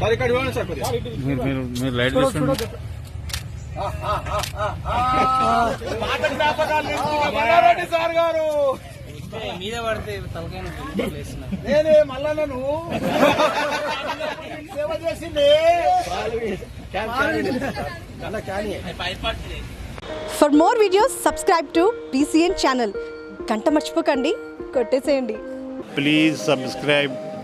Sir ఇక్కడ ఇవ్వండి sir మీరు లైట్ మీరు మల్లారెడ్డి సార్ గారు. మీద పడితే నేనే మల్లన్నను. సేవ చేసింది. For more videos subscribe to BCN channel గంట మర్చిపోకండి. కొట్టేసేయండి. Please subscribe